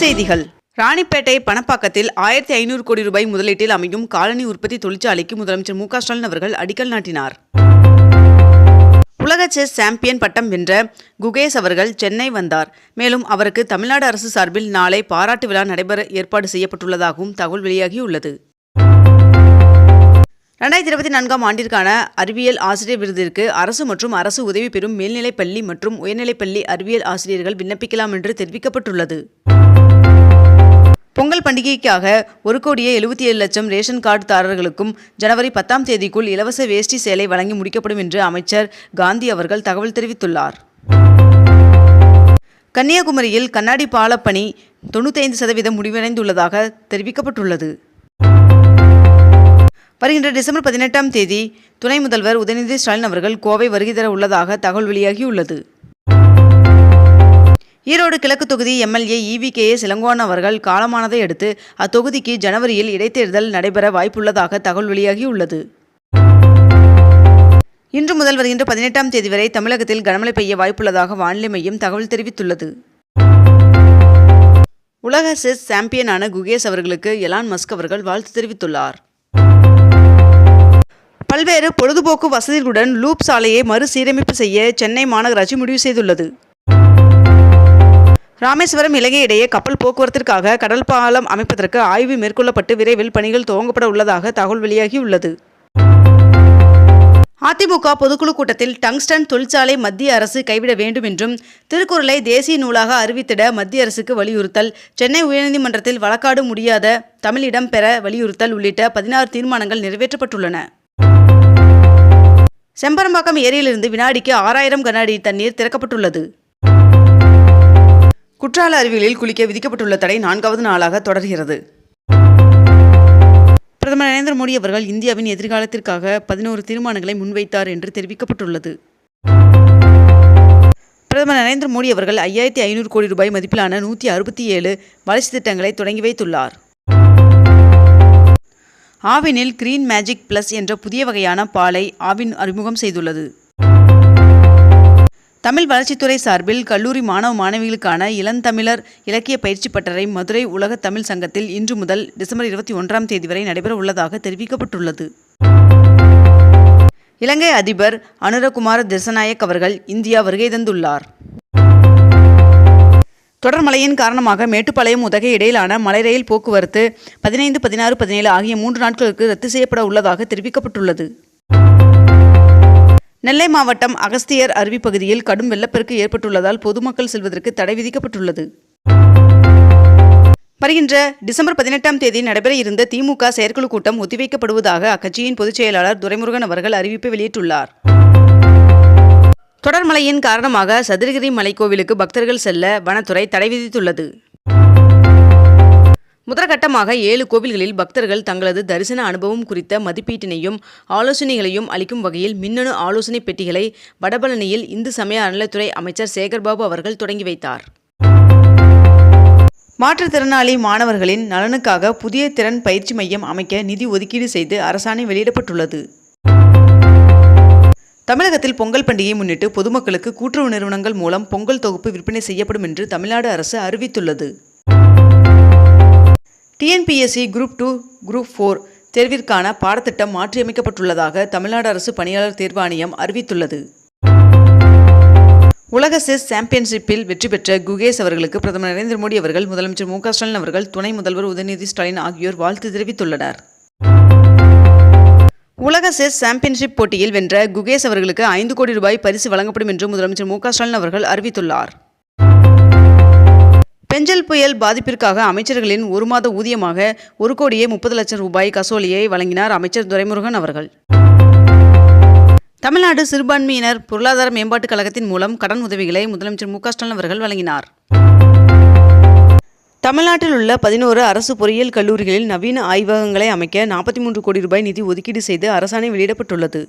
செய்திகள். ராணிப்பேட்டை பணப்பாக்கத்தில் ஆயிரத்தி ஐநூறு கோடி ரூபாய் முதலீட்டில் அமையும் காலனி உற்பத்தி தொழிற்சாலைக்கு முதலமைச்சர் மு க ஸ்டாலின் அவர்கள் அடிக்கல் நாட்டினார். உலக செஸ் சாம்பியன் பட்டம் வென்ற குகேஷ் அவர்கள் சென்னை வந்தார். மேலும் அவருக்கு தமிழ்நாடு அரசு சார்பில் நாளை பாராட்டு விழா நடைபெற ஏற்பாடு செய்யப்பட்டுள்ளதாகவும் தகவல் வெளியாகியுள்ளது. ரெண்டாயிரத்தி இருபத்தி நான்காம் ஆண்டிற்கான அறிவியல் ஆசிரியர் விருதிற்கு அரசு மற்றும் அரசு உதவி பெறும் மேல்நிலைப்பள்ளி மற்றும் உயர்நிலைப் பள்ளி அறிவியல் ஆசிரியர்கள் விண்ணப்பிக்கலாம் என்று தெரிவிக்கப்பட்டுள்ளது. பொங்கல் பண்டிகைக்காக ஒரு கோடியே எழுபத்தி ஏழு லட்சம் ரேஷன் கார்டுதாரர்களுக்கும் ஜனவரி பத்தாம் தேதிக்குள் இலவச வேஷ்டி சேலை வழங்கி முடிக்கப்படும் என்று அமைச்சர் காந்தி அவர்கள் தகவல் தெரிவித்துள்ளார். கன்னியாகுமரியில் கண்ணாடி பாலப்பணி தொண்ணூத்தைந்து சதவீதம் முடிவடைந்துள்ளதாக தெரிவிக்கப்பட்டுள்ளது. வருகின்ற டிசம்பர் பதினெட்டாம் தேதி துணை முதல்வர் உதயநிதி ஸ்டாலின் அவர்கள் கோவை வருகை தர உள்ளதாக தகவல் வெளியாகியுள்ளது. ஈரோடு கிழக்கு தொகுதி MLA E V K A சிலங்கோன் அவர்கள் காலமானதை அடுத்து அத்தொகுதிக்கு ஜனவரியில் இடைத்தேர்தல் நடைபெற வாய்ப்புள்ளதாக தகவல் வெளியாகியுள்ளது. இன்று முதல் வருகின்ற பதினெட்டாம் தேதி வரை தமிழகத்தில் கனமழை பெய்ய வாய்ப்புள்ளதாக வானிலை மையம் தகவல் தெரிவித்துள்ளது. உலக செஸ் சாம்பியனான குகேஷ் அவர்களுக்கு எலான் மஸ்க் அவர்கள் வாழ்த்து தெரிவித்துள்ளார். பல்வேறு பொழுதுபோக்கு வசதிகளுடன் லூப் சாலையை மறுசீரமைப்பு செய்ய சென்னை மாநகராட்சி முடிவு செய்துள்ளது. ராமேஸ்வரம் இலங்கை இடையே கப்பல் போக்குவரத்திற்காக கடல் பாலம் அமைப்பதற்கு ஆய்வு மேற்கொள்ளப்பட்டு விரைவில் பணிகள் துவங்கப்பட உள்ளதாக தகவல் வெளியாகியுள்ளது. அதிமுக பொதுக்குழு கூட்டத்தில் டங்ஸ்டன் தொழிற்சாலை மத்திய அரசு கைவிட வேண்டும் என்றும் திருக்குறளை தேசிய நூலாக அறிவித்திட மத்திய அரசுக்கு வலியுறுத்தல் சென்னை உயர்நீதிமன்றத்தில் வழக்காடு முடியாத தமிழிடம் பெற வலியுறுத்தல் உள்ளிட்ட பதினாறு தீர்மானங்கள் நிறைவேற்றப்பட்டுள்ளன. செம்பரம்பாக்கம் ஏரியிலிருந்து வினாடிக்கு ஆறாயிரம் கன அடி தண்ணீர் திறக்கப்பட்டுள்ளது. குற்றால அருவிகளில் குளிக்க விதிக்கப்பட்டுள்ள தடை நான்காவது நாளாக தொடர்கிறது. பிரதமர் நரேந்திர மோடி அவர்கள் இந்தியாவின் எதிர்காலத்திற்காக பதினோரு தீர்மானங்களை முன்வைத்தார் என்று தெரிவிக்கப்பட்டுள்ளது. பிரதமர் நரேந்திர மோடி அவர்கள் ஐயாயிரத்தி ஐநூறு கோடி ரூபாய் மதிப்பிலான நூற்றி அறுபத்தி ஏழு வளர்ச்சி திட்டங்களை தொடங்கி வைத்துள்ளார். ஆவினில் கிரீன் மேஜிக் பிளஸ் என்ற புதிய வகையான பாலை ஆவின் அறிமுகம் செய்துள்ளது. தமிழ் வளர்ச்சித்துறை சார்பில் கல்லூரி மாணவ மாணவிகளுக்கான இளந்தமிழர் இலக்கிய பயிற்சி பட்டறை மதுரை உலக தமிழ் சங்கத்தில் இன்று முதல் டிசம்பர் இருபத்தி ஒன்றாம் தேதி வரை நடைபெற உள்ளதாக தெரிவிக்கப்பட்டுள்ளது. இலங்கை அதிபர் அனுரகுமார திசநாயக் அவர்கள் இந்தியா வருகை தந்துள்ளார். தொடர் மழையின் காரணமாக மேட்டுப்பாளையம் உதகை இடையிலான மலை ரயில் போக்குவரத்து பதினைந்து பதினாறு பதினேழு ஆகிய மூன்று நாட்களுக்கு ரத்து செய்யப்பட உள்ளதாக தெரிவிக்கப்பட்டுள்ளது. நெல்லை மாவட்டம் அகஸ்தியர் அருவி பகுதியில் கடும் வெள்ளப்பெருக்கு ஏற்பட்டுள்ளதால் பொதுமக்கள் செல்வதற்கு தடை விதிக்கப்பட்டுள்ளது. வருகின்ற டிசம்பர் பதினெட்டாம் தேதி நடைபெற இருந்த திமுக செயற்குழு கூட்டம் ஒத்திவைக்கப்படுவதாக அக்கட்சியின் பொதுச் செயலாளர் துரைமுருகன் அவர்கள் அறிவிப்பை வெளியிட்டுள்ளார். தொடர் மழையின் காரணமாக சதுரகிரி மலைக்கோவிலுக்கு பக்தர்கள் செல்ல வனத்துறை தடை விதித்துள்ளது. முதற்கட்டமாக ஏழு கோவில்களில் பக்தர்கள் தங்களது தரிசன அனுபவம் குறித்த மதிப்பீட்டினையும் ஆலோசனைகளையும் அளிக்கும் வகையில் மின்னணு ஆலோசனை பெட்டிகளை வடபழனியில் இந்து சமய அறநிலைத்துறை அமைச்சர் சேகர்பாபு அவர்கள் தொடங்கி வைத்தார். மாற்றுத்திறனாளி மாணவர்களின் நலனுக்காக புதிய திறன் பயிற்சி மையம் அமைக்க நிதி ஒதுக்கீடு செய்து அரசாணை வெளியிடப்பட்டுள்ளது. தமிழகத்தில் பொங்கல் பண்டிகையை முன்னிட்டு பொதுமக்களுக்கு கூட்டுறவு நிறுவனங்கள் மூலம் பொங்கல் தொகுப்பு விற்பனை செய்யப்படும் என்று தமிழ்நாடு அரசு அறிவித்துள்ளது. TNPSC group two group four தேர்விற்கான பாடத்திட்டம் மாற்றியமைக்கப்பட்டுள்ளதாக தமிழ்நாடு அரசு பணியாளர் தேர்வாணையம் அறிவித்துள்ளது. உலக செஸ் சாம்பியன்ஷிப்பில் வெற்றி பெற்ற குகேஷ் அவர்களுக்கு பிரதமர் நரேந்திர மோடி அவர்கள் முதலமைச்சர் மு க ஸ்டாலின் அவர்கள் துணை முதல்வர் உதயநிதி ஸ்டாலின் ஆகியோர் வாழ்த்து தெரிவித்துள்ளனர். உலக செஸ் சாம்பியன்ஷிப் போட்டியில் வென்ற குகேஷ் அவர்களுக்கு ஐந்து கோடி ரூபாய் பரிசு வழங்கப்படும் என்று முதலமைச்சர் மு க ஸ்டாலின் அவர்கள் அறிவித்துள்ளார். பெஞ்சல் புயல் பாதிப்பிற்காக அமைச்சர்களின் ஒரு மாத ஊதியமாக ஒரு கோடியே முப்பது லட்சம் ரூபாய் கசோலியை வழங்கினார் அமைச்சர் துரைமுருகன் அவர்கள். தமிழ்நாடு சிறுபான்மையினர் பொருளாதார மேம்பாட்டுக் கழகத்தின் மூலம் கடன் உதவிகளை முதலமைச்சர் மு ஸ்டாலின் அவர்கள் வழங்கினார். தமிழ்நாட்டில் உள்ள பதினோரு அரசு பொறியியல் கல்லூரிகளில் நவீன ஆய்வகங்களை அமைக்க நாற்பத்தி மூன்று கோடி ரூபாய் நிதி ஒதுக்கீடு செய்து அரசாணை வெளியிடப்பட்டுள்ளது.